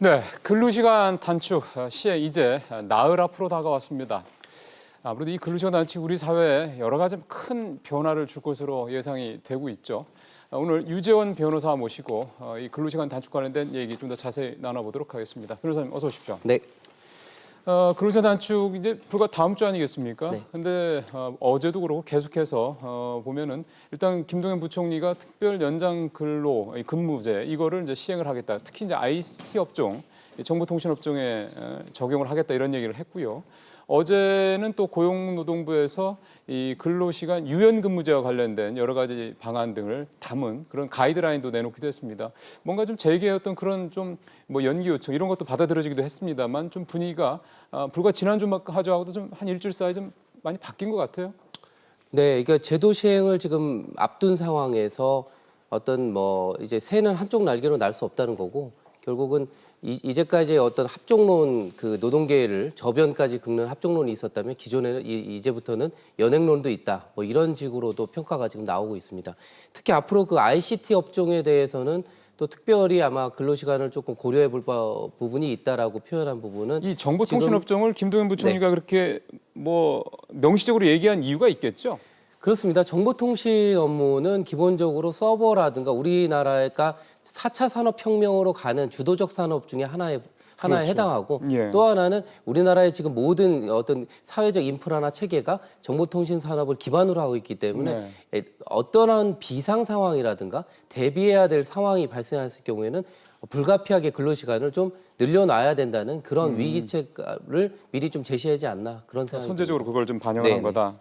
네, 근로시간 단축 어, 시행 이제 나흘 앞으로 다가왔습니다. 아무래도 이 근로시간 단축 우리 사회에 여러 가지 큰 변화를 줄 것으로 예상이 되고 있죠. 어, 오늘 유재원 변호사 모시고 어, 이 근로시간 단축 관련된 얘기 좀 더 자세히 나눠보도록 하겠습니다. 변호사님 어서 오십시오. 네, 어, 근로시간 단축 이제 불과 다음 주 아니겠습니까? 네. 근데 어, 어제도 그렇고 계속해서 어, 보면은 일단 김동연 부총리가 특별 연장 근로 이 근무제 이거를 이제 시행을 하겠다. 특히 이제 ICT 업종, 이 정보통신 업종에 어, 적용을 하겠다 이런 얘기를 했고요. 어제는 또 고용노동부에서 이 근로시간 유연근무제와 관련된 여러 가지 방안 등을 담은 그런 가이드라인도 내놓기도 했습니다. 뭔가 좀 재개했던 그런 좀 뭐 연기 요청 이런 것도 받아들여지기도 했습니다만 좀 분위기가 아, 불과 지난주하고도 좀 한 일주일 사이 좀 많이 바뀐 것 같아요. 네, 그러니까 제도 시행을 지금 앞둔 상황에서 어떤 뭐 이제 새는 한쪽 날개로 날 수 없다는 거고 결국은 이, 이제까지 어떤 합종론 그 노동계를 저변까지 긁는 합종론이 있었다면 기존에는 이, 이제부터는 연행론도 있다 뭐 이런 식으로도 평가가 지금 나오고 있습니다. 특히 앞으로 그 ICT 업종에 대해서는 또 특별히 아마 근로시간을 조금 고려해 볼 바- 부분이 있다라고 표현한 부분은 이 정보통신업종을 김동연 부총리가 그렇게 뭐 명시적으로 얘기한 이유가 있겠죠. 그렇습니다. 정보통신 업무는 기본적으로 서버라든가 우리나라가 4차 산업혁명으로 가는 주도적 산업 중에 하나에 하나에 그렇죠. 해당하고 예. 또 하나는 우리나라의 지금 모든 어떤 사회적 인프라나 체계가 정보통신 산업을 기반으로 하고 있기 때문에 네. 에, 어떠한 비상 상황이라든가 대비해야 될 상황이 발생했을 경우에는 불가피하게 근로 시간을 좀 늘려놔야 된다는 그런 음. 위기책을 미리 좀 제시하지 않나 그런 생각이 선제적으로 그걸 좀 반영한 네네. 거다.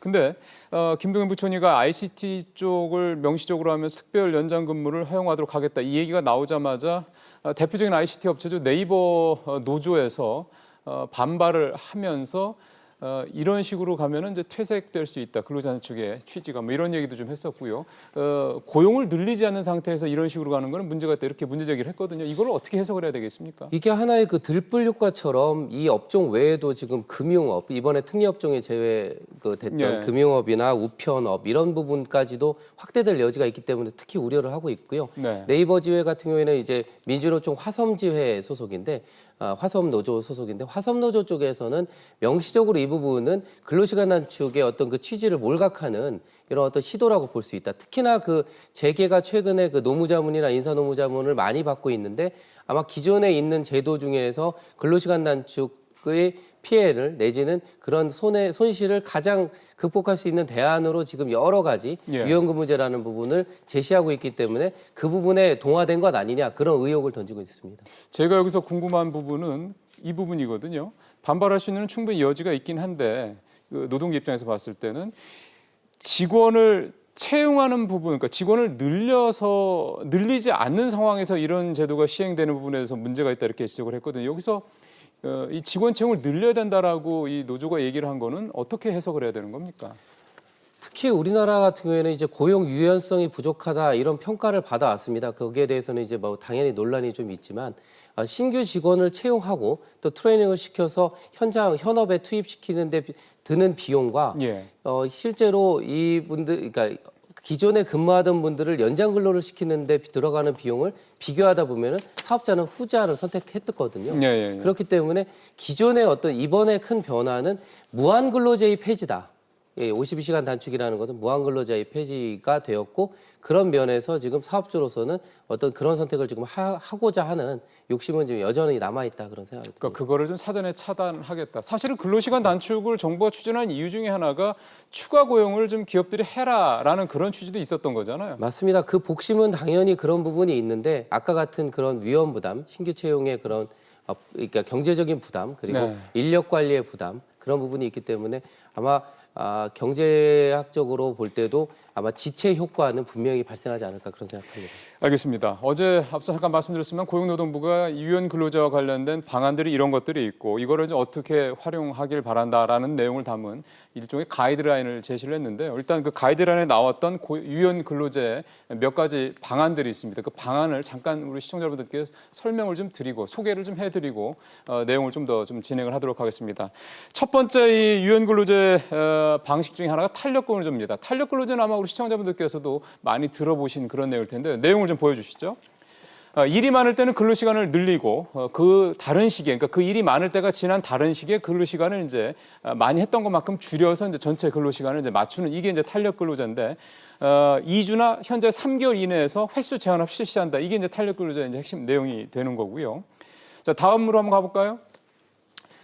근데 어, 김동연 부총리가 ICT 쪽을 명시적으로 하면서 특별 연장 근무를 허용하도록 하겠다 이 얘기가 나오자마자 어, 대표적인 ICT 업체죠 네이버 어, 노조에서 어, 반발을 하면서 어, 이런 식으로 가면은 이제 퇴색될 수 있다 근로자 측의 취지가 뭐 이런 얘기도 좀 했었고요. 어, 고용을 늘리지 않는 상태에서 이런 식으로 가는 거는 문제가 있다 이렇게 문제 제기를 했거든요. 이걸 어떻게 해석을 해야 되겠습니까? 이게 하나의 그 들불 효과처럼 이 업종 외에도 지금 금융업 이번에 특례업종에 제외 그 됐던 예. 금융업이나 우편업 이런 부분까지도 확대될 여지가 있기 때문에 특히 우려를 하고 있고요. 네. 네이버 지회 같은 경우에는 이제 민주노총 화섬지회 소속인데 아, 화섬 노조 소속인데 화섬 노조 쪽에서는 명시적으로 이 부분은 근로시간 단축의 어떤 그 취지를 몰각하는 이런 어떤 시도라고 볼 수 있다. 특히나 그 재계가 최근에 그 노무자문이나 인사노무자문을 많이 받고 있는데 아마 기존에 있는 제도 중에서 근로시간 단축의 피해를 내지는 그런 손해 손실을 가장 극복할 수 있는 대안으로 지금 여러 가지 예. 유연근무제라는 부분을 제시하고 있기 때문에 그 부분에 동화된 것 아니냐 그런 의혹을 던지고 있습니다. 제가 여기서 궁금한 부분은 이 부분이거든요. 반발할 수 있는 충분히 여지가 있긴 한데 그 노동계 입장에서 봤을 때는 직원을 채용하는 부분, 그러니까 직원을 늘려서 늘리지 않는 상황에서 이런 제도가 시행되는 부분에 대해서 문제가 있다 이렇게 지적을 했거든요. 여기서 어, 이 직원 채용을 늘려야 된다라고 이 노조가 얘기를 한 거는 어떻게 해석을 해야 되는 겁니까? 특히 우리나라 같은 경우에는 이제 고용 유연성이 부족하다 이런 평가를 받아왔습니다. 거기에 대해서는 이제 뭐 당연히 논란이 좀 있지만 아, 신규 직원을 채용하고 또 트레이닝을 시켜서 현장 현업에 투입시키는데 비- 드는 비용과 예. 어, 실제로 이분들, 그러니까 기존에 근무하던 분들을 연장 근로를 시키는데 비- 들어가는 비용을 비교하다 보면은 사업자는 후자를 선택했거든요. 예, 예, 예. 그렇기 때문에 기존의 어떤 이번에 큰 변화는 무한 근로제의 폐지다. 예, 52시간 단축이라는 것은 무한 근로제의 폐지가 되었고 그런 면에서 지금 사업주로서는 어떤 그런 선택을 지금 하, 하고자 하는 욕심은 지금 여전히 남아 있다 그런 생각이 듭니다. 그러니까 그거를 좀 사전에 차단하겠다. 사실은 근로시간 단축을 정부가 추진한 이유 중에 하나가 추가 고용을 좀 기업들이 해라라는 그런 취지도 있었던 거잖아요. 맞습니다. 그 복심은 당연히 그런 부분이 있는데 아까 같은 그런 위험 부담, 신규 채용의 그런 어, 그러니까 경제적인 부담 그리고 네. 인력 관리의 부담 그런 부분이 있기 때문에 아마 아, 경제학적으로 볼 때도 아마 지체 효과는 분명히 발생하지 않을까 그런 생각합니다. 알겠습니다. 어제 앞서 잠깐 말씀드렸지만 고용노동부가 유연 근로자와 관련된 방안들이 이런 것들이 있고 이거를 이제 어떻게 활용하길 바란다라는 내용을 담은 일종의 가이드라인을 제시를 했는데요. 일단 그 가이드라인에 나왔던 고- 유연 근로제 몇 가지 방안들이 있습니다. 그 방안을 잠깐 우리 시청자분들께 설명을 좀 드리고 소개를 좀 해드리고 어, 내용을 좀 더좀 진행을 하도록 하겠습니다. 첫 번째 이 유연 근로제 어, 방식 중에 하나가 탄력 근로제입니다. 탄력 근로제는 아마 우리 시청자분들께서도 많이 들어보신 그런 내용일 텐데 내용을 좀 보여주시죠. 어, 일이 많을 때는 근로 시간을 늘리고 어, 그 다른 시기에 그러니까 그 일이 많을 때가 지난 다른 시기에 근로 시간을 이제 어, 많이 했던 것만큼 줄여서 이제 전체 근로 시간을 이제 맞추는 이게 이제 탄력 근로자인데 어, 2주나 현재 3개월 이내에서 횟수 제한 없이 실시한다. 이게 이제 탄력 근로자의 이제 핵심 내용이 되는 거고요. 자, 다음으로 한번 가볼까요?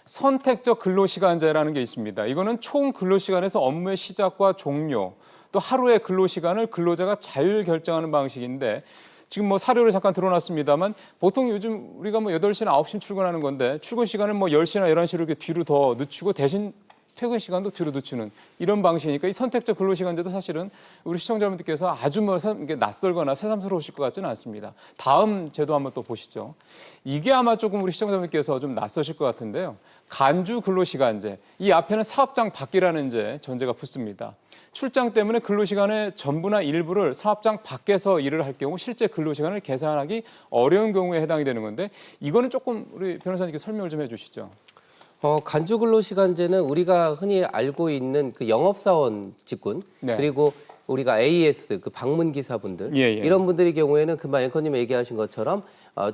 선택적 근로시간제라는 게 있습니다. 이거는 총 근로시간에서 업무의 시작과 종료, 또 하루의 근로 시간을 근로자가 자율 결정하는 방식인데 지금 뭐 사료를 잠깐 들어놨습니다만 보통 요즘 우리가 뭐 8시나 9시 출근하는 건데 출근 시간을 뭐 10시나 11시로 이렇게 뒤로 더 늦추고 대신 퇴근 시간도 뒤로 늦추는 이런 방식이니까 이 선택적 근로 시간제도 사실은 우리 시청자분들께서 아주 뭐 낯설거나 새삼스러우실 것 같지는 않습니다. 다음 제도 한번 또 보시죠. 이게 아마 조금 우리 시청자분들께서 좀 낯서실 것 같은데요. 간주 근로시간제. 이 앞에는 사업장 밖이라는 이제 전제가 붙습니다. 출장 때문에 근로시간의 전부나 일부를 사업장 밖에서 일을 할 경우 실제 근로시간을 계산하기 어려운 경우에 해당이 되는 건데 이거는 조금 우리 변호사님께 설명을 좀 해주시죠. 어, 간주 근로시간제는 우리가 흔히 알고 있는 그 영업사원 직군 네. 그리고 우리가 AS 그 방문 기사분들 예, 예. 이런 분들의 경우에는 금방 앵커님 얘기하신 것처럼 어,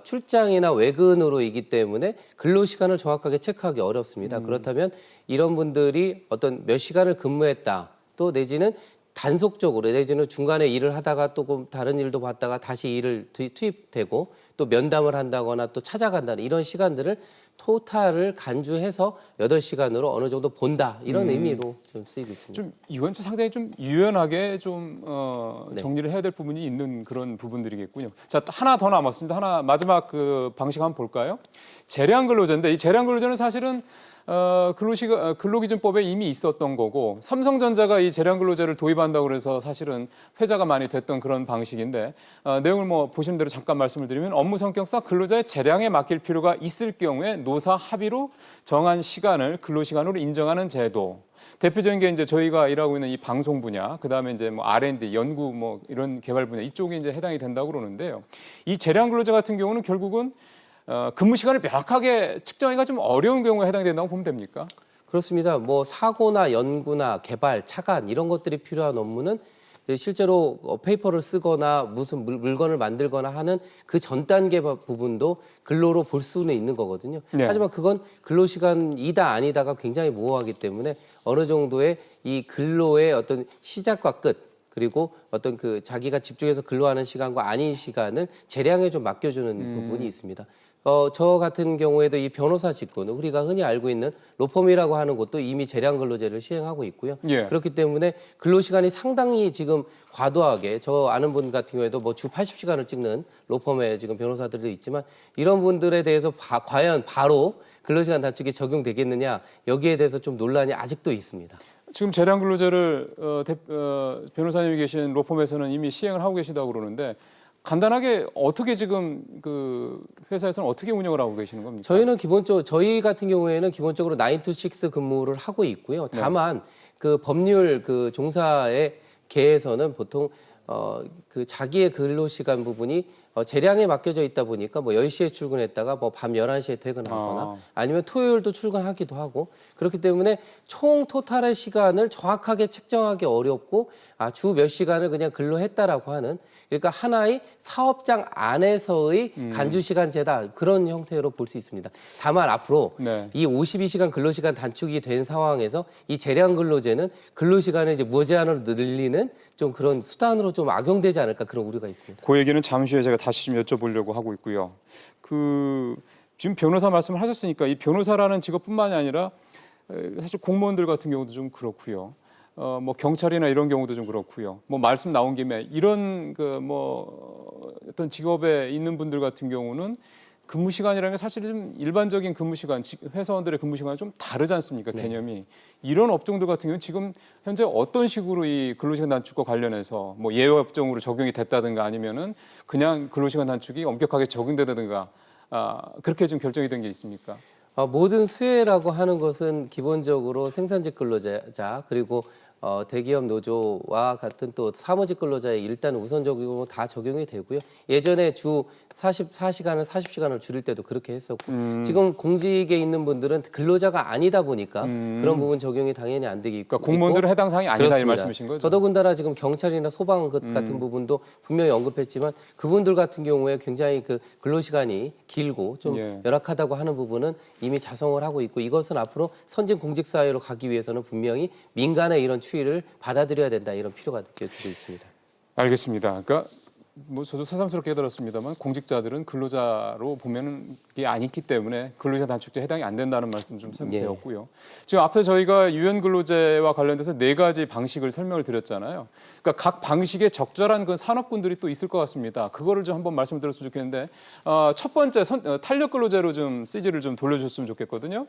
출장이나 외근으로이기 때문에 근로 시간을 정확하게 체크하기 어렵습니다. 음. 그렇다면 이런 분들이 어떤 몇 시간을 근무했다 또 내지는 단속적으로 내지는 중간에 일을 하다가 또 다른 일도 봤다가 다시 일을 투- 투입되고 또 면담을 한다거나 또 찾아간다는 이런 시간들을 토탈을 간주해서 여덟 시간으로 어느 정도 본다 이런 의미로 좀 쓰이고 있습니다. 좀 이건 좀 상당히 좀 유연하게 좀 어, 네. 정리를 해야 될 부분이 있는 그런 부분들이겠군요. 자 하나 더 남았습니다. 하나 마지막 그 방식 한번 볼까요? 재량 근로자인데 이 재량 근로자는 사실은 어, 근로시가 어, 근로기준법에 이미 있었던 거고 삼성전자가 이 재량 근로제를 도입한다고 그래서 사실은 회자가 많이 됐던 그런 방식인데 어, 내용을 뭐 보시는 대로 잠깐 말씀을 드리면 업무 성격상 근로자의 재량에 맡길 필요가 있을 경우에 노사 합의로 정한 시간을 근로시간으로 인정하는 제도. 대표적인 게 이제 저희가 일하고 있는 이 방송 분야, 그 다음에 이제 뭐 R&D, 연구 뭐 이런 개발 분야 이쪽에 이제 해당이 된다고 그러는데요. 이 재량 근로자 같은 경우는 결국은 어, 근무 시간을 명확하게 측정하기가 좀 어려운 경우에 해당이 된다고 보면 됩니까? 그렇습니다. 뭐 사고나 연구나 개발, 차관 이런 것들이 필요한 업무는 실제로 어, 페이퍼를 쓰거나 무슨 물, 물건을 만들거나 하는 그 전 단계 부- 부분도 근로로 볼 수는 있는 거거든요. 네. 하지만 그건 근로 시간이다 아니다가 굉장히 모호하기 때문에 어느 정도의 이 근로의 어떤 시작과 끝 그리고 어떤 그 자기가 집중해서 근로하는 시간과 아닌 시간을 재량에 좀 맡겨주는 부분이 있습니다. 어, 저 같은 경우에도 이 변호사 직군, 우리가 흔히 알고 있는 로펌이라고 하는 곳도 이미 재량 근로제를 시행하고 있고요. 예. 그렇기 때문에 근로 시간이 상당히 지금 과도하게 저 아는 분 같은 경우에도 뭐 주 80시간을 찍는 로펌에 지금 변호사들도 있지만 이런 분들에 대해서 바- 과연 바로 근로시간 단축이 적용되겠느냐 여기에 대해서 좀 논란이 아직도 있습니다. 지금 재량 근로제를 어, 대, 어, 변호사님이 계신 로펌에서는 이미 시행을 하고 계시다고 그러는데 간단하게 어떻게 지금 그 회사에서는 어떻게 운영을 하고 계시는 겁니까? 저희는 기본적으로 저희 같은 경우에는 기본적으로 9 to 6 근무를 하고 있고요. 다만 그 법률 그 종사의 계에서는 보통 어 그 자기의 근로 시간 부분이 어 재량에 맡겨져 있다 보니까 뭐 10시에 출근했다가 뭐 밤 11시에 퇴근하거나 아. 아니면 토요일도 출근하기도 하고 그렇기 때문에 총 토탈의 시간을 정확하게 책정하기 어렵고 아 주 몇 시간을 그냥 근로했다라고 하는 그러니까 하나의 사업장 안에서의 음. 간주 시간제다 그런 형태로 볼 수 있습니다. 다만 앞으로 네. 이 52시간 근로시간 단축이 된 상황에서 이 재량 근로제는 근로시간을 이제 무제한으로 늘리는 좀 그런 수단으로 좀 악용되지 않을까 그런 우려가 있습니다. 그 얘기는 잠시 후에 제가 다시 좀 여쭤보려고 하고 있고요. 그 지금 변호사 말씀을 하셨으니까 이 변호사라는 직업뿐만이 아니라 에, 사실 공무원들 같은 경우도 좀 그렇고요. 어, 뭐 경찰이나 이런 경우도 좀 그렇고요. 뭐 말씀 나온 김에 이런 그 뭐 어떤 직업에 있는 분들 같은 경우는 근무 시간이라는 게 사실 좀 일반적인 근무 시간, 지- 회사원들의 근무 시간이 좀 다르지 않습니까? 개념이 이런 업종들 같은 경우는 지금 현재 어떤 식으로 이 근로시간 단축과 관련해서 뭐 예외 업종으로 적용이 됐다든가 아니면은 그냥 근로시간 단축이 엄격하게 적용되다든가 아, 그렇게 좀 결정이 된 게 있습니까? 어, 모든 수혜라고 하는 것은 기본적으로 생산직 근로자 그리고 어, 대기업 노조와 같은 또 사무직 근로자에 일단 우선적으로 다 적용이 되고요. 예전에 주 44시간을 40시간을 줄일 때도 그렇게 했었고 지금 공직에 있는 분들은 근로자가 아니다 보니까 그런 부분 적용이 당연히 안 되기 그러니까 공무원들은 해당 사항이 아니다 이 그렇습니다. 말씀이신 거죠? 음. 더더군다나 지금 경찰이나 소방 그 같은 부분도 분명히 언급했지만 그분들 같은 경우에 굉장히 그 근로 시간이 길고 좀 예. 열악하다고 하는 부분은 이미 자성을 하고 있고 이것은 앞으로 선진 공직 사회로 가기 위해서는 분명히 민간의 이런 추이를 받아들여야 된다 이런 필요가 느껴지고 있습니다. 알겠습니다. 그러니까 뭐 저도 새삼스럽게 들었습니다만 공직자들은 근로자로 보면은 이게 아니기 때문에 근로자 단축제 해당이 안 된다는 말씀 좀 예. 배웠고요. 지금 앞에 저희가 유연 근로제와 관련돼서 네 가지 방식을 설명을 드렸잖아요. 그러니까 각 방식에 적절한 그 산업군들이 또 있을 것 같습니다. 그거를 좀 한번 말씀 드렸으면 좋겠는데 어, 첫 번째 선- 어, 탄력 근로제로 좀 CG를 좀 돌려주셨으면 좋겠거든요.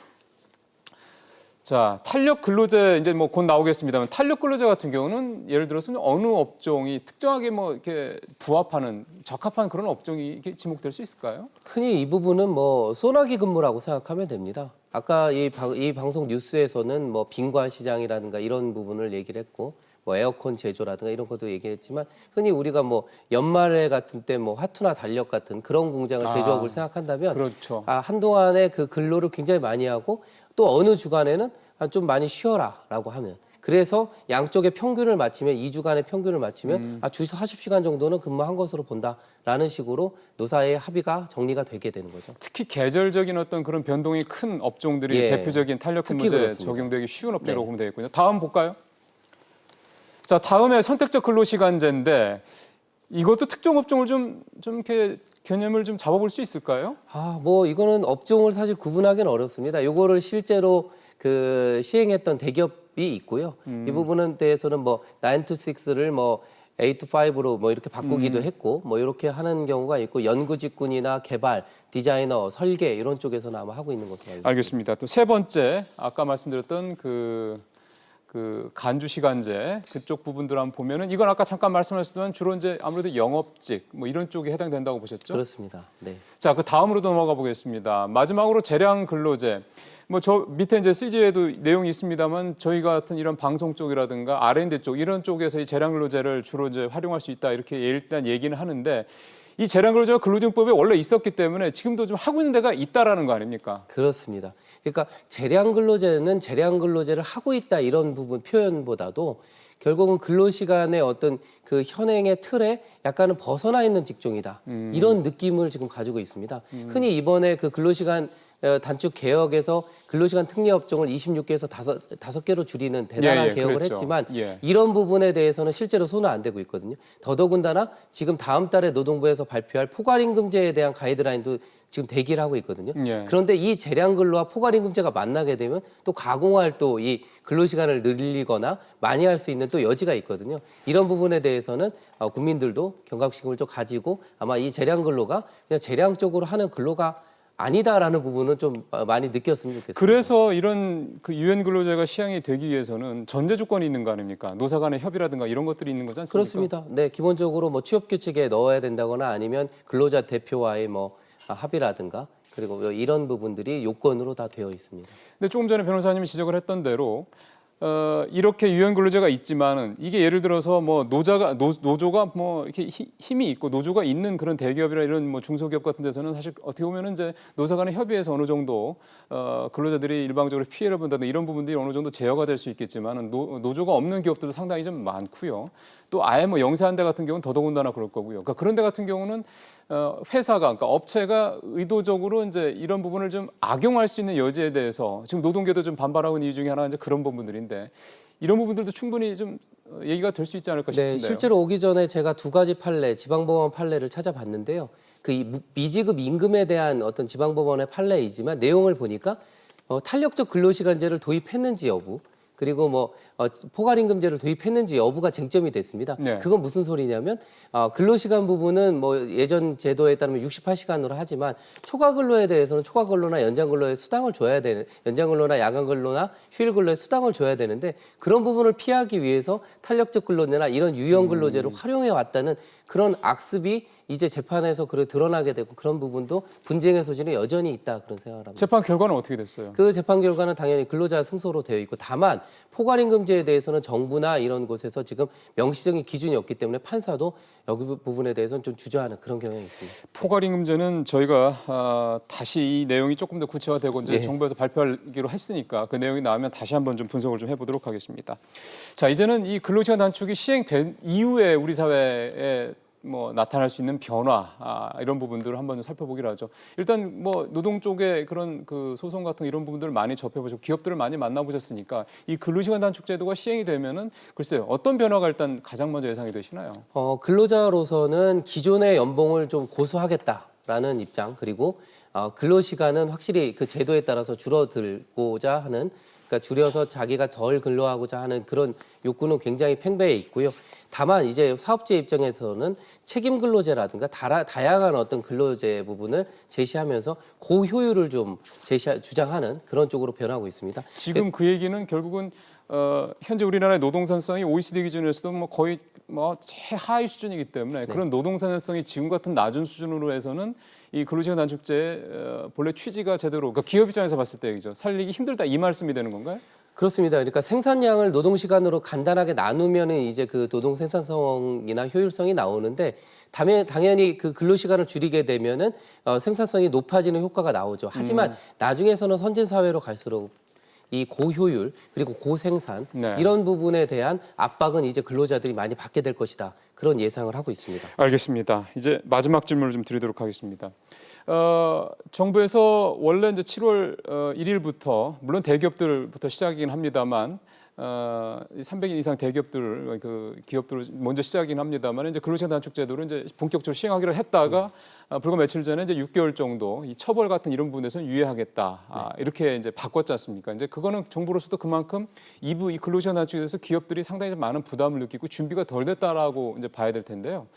자, 탄력 근로제 이제 뭐 곧 나오겠습니다만 탄력 근로제 같은 경우는 예를 들어서 어느 업종이 특정하게 뭐 이렇게 부합하는 적합한 그런 업종이 이렇게 지목될 수 있을까요? 흔히 이 부분은 뭐 소나기 근무라고 생각하면 됩니다. 아까 이, 방, 이 방송 뉴스에서는 뭐 빈관 시장이라든가 이런 부분을 얘기를 했고 뭐 에어컨 제조라든가 이런 것도 얘기했지만 흔히 우리가 뭐 연말에 같은 때 뭐 화투나 달력 같은 그런 공장을 아, 제조업을 생각한다면 그렇죠. 아, 한동안에 그 근로를 굉장히 많이 하고 또 어느 주간에는 아, 좀 많이 쉬어라라고 하면 그래서 양쪽의 평균을 맞추면 2주간의 평균을 맞추면 음. 아, 주 40시간 정도는 근무한 것으로 본다라는 식으로 노사의 합의가 정리가 되게 되는 거죠. 특히 계절적인 어떤 그런 변동이 큰 업종들이 예. 대표적인 탄력 근무제. 적용되기 쉬운 업종이라고 네. 보면 되겠군요. 다음 볼까요? 자, 다음에 선택적 근로 시간제인데 이것도 특정 업종을 좀 좀 이렇게 개념을 좀 잡아볼 수 있을까요? 아, 뭐 이거는 업종을 사실 구분하기는 어렵습니다. 요거를 실제로 그 시행했던 대기업이 있고요. 이 부분은 대해서는 뭐 9 to 6를 뭐 8 to 5로 뭐 이렇게 바꾸기도 했고 뭐 이렇게 하는 경우가 있고 연구 직군이나 개발, 디자이너, 설계 이런 쪽에서는 아마 하고 있는 것으로 알고 있습니다. 알겠습니다. 또 세 번째 아까 말씀드렸던 그, 그 간주 시간제 그쪽 부분들 한번 보면은 이건 아까 잠깐 말씀하셨지만 주로 이제 아무래도 영업직 뭐 이런 쪽에 해당된다고 보셨죠? 그렇습니다. 네. 자, 그 다음으로 넘어가 보겠습니다. 마지막으로 재량 근로제. 뭐 저 밑에 이제 CG에도 내용이 있습니다만 저희 같은 이런 방송 쪽이라든가 R&D 쪽 이런 쪽에서 이 재량 근로제를 주로 이제 활용할 수 있다 이렇게 일단 얘기는 하는데 이 재량 근로제가 근로증법에 원래 있었기 때문에 지금도 좀 하고 있는 데가 있다라는 거 아닙니까? 그렇습니다. 그러니까 재량 근로제는 재량 근로제를 하고 있다 이런 부분 표현보다도 결국은 근로 시간의 어떤 그 현행의 틀에 약간은 벗어나 있는 직종이다 이런 느낌을 지금 가지고 있습니다. 흔히 이번에 그 근로 시간 어, 단축 개혁에서 근로시간 특례 업종을 26개에서 다섯 다섯 개로 줄이는 대단한 예, 예, 개혁을 그랬죠. 했지만 예. 이런 부분에 대해서는 실제로 손은 안 대고 있거든요. 더더군다나 지금 다음 달에 노동부에서 발표할 포괄임금제에 대한 가이드라인도 지금 대기를 하고 있거든요. 예. 그런데 이 재량근로와 포괄임금제가 만나게 되면 또 가공할 또 이 근로시간을 늘리거나 많이 할 수 있는 또 여지가 있거든요. 이런 부분에 대해서는 어, 국민들도 경각심을 좀 가지고 아마 이 재량근로가 그냥 재량 쪽으로 하는 근로가 아니다라는 부분은 좀 어, 많이 느꼈으면 좋겠습니다. 그래서 이런 그 유엔 근로제가 시행이 되기 위해서는 전제 조건이 있는 거 아닙니까? 노사 간의 협의라든가 이런 것들이 있는 거지 않습니까? 그렇습니다. 네, 기본적으로 뭐 취업 규칙에 넣어야 된다거나 아니면 근로자 대표와의 뭐 아, 합의라든가 그리고 뭐 이런 부분들이 요건으로 다 되어 있습니다. 근데 조금 전에 변호사님이 지적을 했던 대로 어, 이렇게 유엔 근로제가 있지만은 이게 예를 들어서 뭐 노자가 노, 노조가 뭐 이렇게 히- 힘이 있고 노조가 있는 그런 대기업이나 이런 뭐 중소기업 같은 데서는 사실 어떻게 보면은 이제 노사 간의 협의에서 어느 정도 어, 근로자들이 일방적으로 피해를 본다든 이런 부분들이 어느 정도 제어가 될 수 있겠지만은 노, 노조가 없는 기업들도 상당히 좀 많고요. 또 아예 뭐 영세한 데 같은 경우는 더더군다나 그럴 거고요. 그러니까 그런 데 같은 경우는 어, 회사가 그러니까 업체가 의도적으로 이제 이런 부분을 좀 악용할 수 있는 여지에 대해서 지금 노동계도 좀 반발하고 있는 이유 중에 하나가 이제 그런 부분들인데 이런 부분들도 충분히 좀 어, 얘기가 될 수 있지 않을까 싶은데요. 네, 실제로 오기 전에 제가 두 가지 판례, 지방법원 판례를 찾아봤는데요. 그 미지급 임금에 대한 어떤 지방법원의 판례이지만 내용을 보니까 어, 탄력적 근로시간제를 도입했는지 여부 그리고 뭐 어, 포괄임금제를 도입했는지 여부가 쟁점이 됐습니다. 네. 그건 무슨 소리냐면 어, 근로시간 부분은 뭐 예전 제도에 따르면 68시간으로 하지만 초과 근로에 대해서는 초과 근로나 연장 근로에 수당을 줘야 되는 연장 근로나 야간 근로나 휴일 근로에 수당을 줘야 되는데 그런 부분을 피하기 위해서 탄력적 근로제나 이런 유형 근로제를 활용해 왔다는 그런 악습이 이제 재판에서 그래 드러나게 되고 그런 부분도 분쟁의 소지는 여전히 있다 그런 생각을 합니다. 재판 결과는 어떻게 됐어요? 그 재판 결과는 당연히 근로자 승소로 되어 있고 다만 포괄임금제에 대해서는 정부나 이런 곳에서 지금 명시적인 기준이 없기 때문에 판사도 여기 부- 부분에 대해서는 좀 주저하는 그런 경향이 있습니다. 포괄임금제는 저희가 아, 다시 이 내용이 조금 더 구체화되고 이제 네. 정부에서 발표하기로 했으니까 그 내용이 나오면 다시 한번 좀 분석을 좀 해보도록 하겠습니다. 자 이제는 이 근로시간 단축이 시행된 이후에 우리 사회에 뭐 나타날 수 있는 변화 아, 이런 부분들을 한번 좀 살펴보기로 하죠. 일단 뭐 노동 쪽에 그런 그 소송 같은 이런 부분들을 많이 접해보시고 기업들을 많이 만나보셨으니까 이 근로시간 단축 제도가 시행이 되면은 글쎄요 어떤 변화가 일단 가장 먼저 예상이 되시나요? 어, 근로자로서는 기존의 연봉을 좀 고수하겠다라는 입장 그리고 어, 근로 시간은 확실히 그 제도에 따라서 줄어들고자 하는 그러니까 줄여서 자기가 덜 근로하고자 하는 그런 욕구는 굉장히 팽배해 있고요. 다만 이제 사업주의 입장에서는 책임 근로제라든가 다양한 어떤 근로제 부분을 제시하면서 고효율을 좀 제시 주장하는 그런 쪽으로 변하고 있습니다. 지금 그 얘기는 결국은 어, 현재 우리나라의 노동 산성이 OECD 기준에서도 뭐 거의 뭐 최하위 수준이기 때문에 그런 노동 산성이 지금 같은 낮은 수준으로 해서는 이 근로시간 단축제의 어, 본래 취지가 제대로 그러니까 기업 입장에서 봤을 때 얘기죠 살리기 힘들다 이 말씀이 되는 건가요? 그렇습니다. 그러니까 생산량을 노동 시간으로 간단하게 나누면은 이제 그 노동 생산성이나 효율성이 나오는데 당연- 당연히 그 근로 시간을 줄이게 되면은 어, 생산성이 높아지는 효과가 나오죠. 하지만 음. 나중에서는 선진 사회로 갈수록 이 고효율 그리고 고생산 네. 이런 부분에 대한 압박은 이제 근로자들이 많이 받게 될 것이다. 그런 예상을 하고 있습니다. 알겠습니다. 이제 마지막 질문을 좀 드리도록 하겠습니다. 어, 정부에서 원래 이제 7월 어, 1일부터 물론 대기업들부터 시작이긴 합니다만 어, 300인 이상 대기업들 그 기업들을 먼저 시작이긴 합니다만 이제 근로시간 단축 제도를 이제 본격적으로 시행하기로 했다가 아, 불과 며칠 전에 이제 6개월 정도 이 처벌 같은 이런 부분에서는 유예하겠다 아, 이렇게 이제 바꿨지 않습니까? 이제 그거는 정부로서도 그만큼 이부 이 근로시간 단축에 대해서 기업들이 상당히 좀 많은 부담을 느끼고 준비가 덜 됐다라고 이제 봐야 될 텐데요.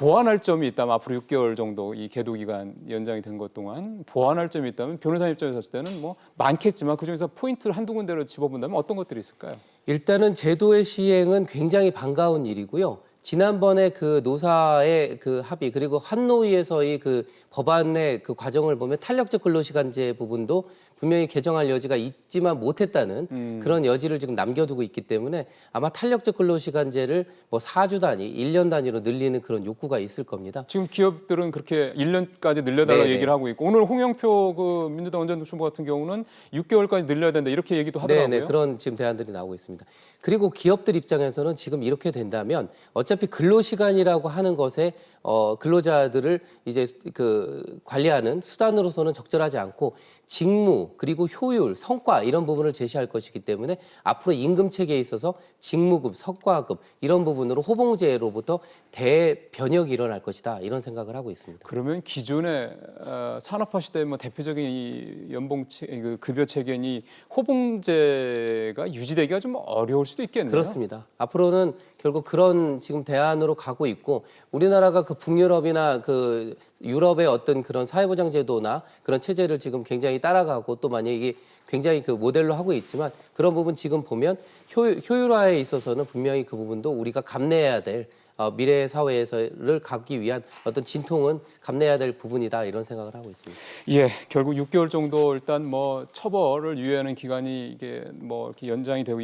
보완할 점이 있다면 앞으로 6개월 정도 이 계도 기간 연장이 된 것 동안 보완할 점이 있다면 변호사 입장에서 봤을 때는 뭐 많겠지만 그 중에서 포인트를 한두 군데로 집어본다면 어떤 것들이 있을까요? 일단은 제도의 시행은 굉장히 반가운 일이고요. 지난번에 그 노사의 그 합의 그리고 환노위에서의 그 법안의 그 과정을 보면 탄력적 근로시간제 부분도 분명히 개정할 여지가 있지만 못했다는 그런 여지를 지금 남겨두고 있기 때문에 아마 탄력적 근로시간제를 뭐 4주 단위, 1년 단위로 늘리는 그런 욕구가 있을 겁니다. 지금 기업들은 그렇게 1년까지 늘려달라 네네. 얘기를 하고 있고 오늘 홍영표 그 민주당 원전 총무 같은 경우는 6개월까지 늘려야 된다 이렇게 얘기도 하더라고요. 네, 네, 그런 지금 대안들이 나오고 있습니다. 그리고 기업들 입장에서는 지금 이렇게 된다면 어차피 근로시간이라고 하는 것에 어, 근로자들을 이제 그 관리하는 수단으로서는 적절하지 않고 직무 그리고 효율, 성과 이런 부분을 제시할 것이기 때문에 앞으로 임금 체계에 있어서 직무급, 성과급 이런 부분으로 호봉제로부터 대변혁이 일어날 것이다 이런 생각을 하고 있습니다. 그러면 기존의 어, 산업화 시대의 뭐 대표적인 이 연봉 체, 그 급여 체계니 호봉제가 유지되기가 좀 어려울 수도 있겠네요. 그렇습니다. 앞으로는 결국 그런 지금 대안으로 가고 있고 우리나라가 그 북유럽이나 그 유럽의 어떤 그런 사회보장 제도나 그런 체제를 지금 굉장히 따라가고 또 만약에 이게 굉장히 그 모델로 하고 있지만 그런 부분 지금 보면 효, 효율화에 있어서는 분명히 그 부분도 우리가 감내해야 될 어, 미래 사회에서를 가기 위한 어떤 진통은 감내해야 될 부분이다 이런 생각을 하고 있습니다. 예, 결국 6개월 정도 일단 뭐 처벌을 유예하는 기간이 이게 뭐 이렇게 연장이 되고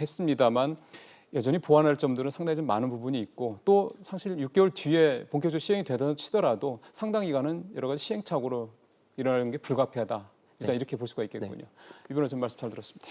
했습니다만 여전히 보완할 점들은 상당히 좀 많은 부분이 있고 또 사실 6개월 뒤에 본격적으로 시행이 되다 치더라도 상당 기간은 여러 가지 시행착오로 일어나는 게 불가피하다. 일단 이렇게 볼 수가 있겠군요. 이 변호사님 말씀 잘 들었습니다.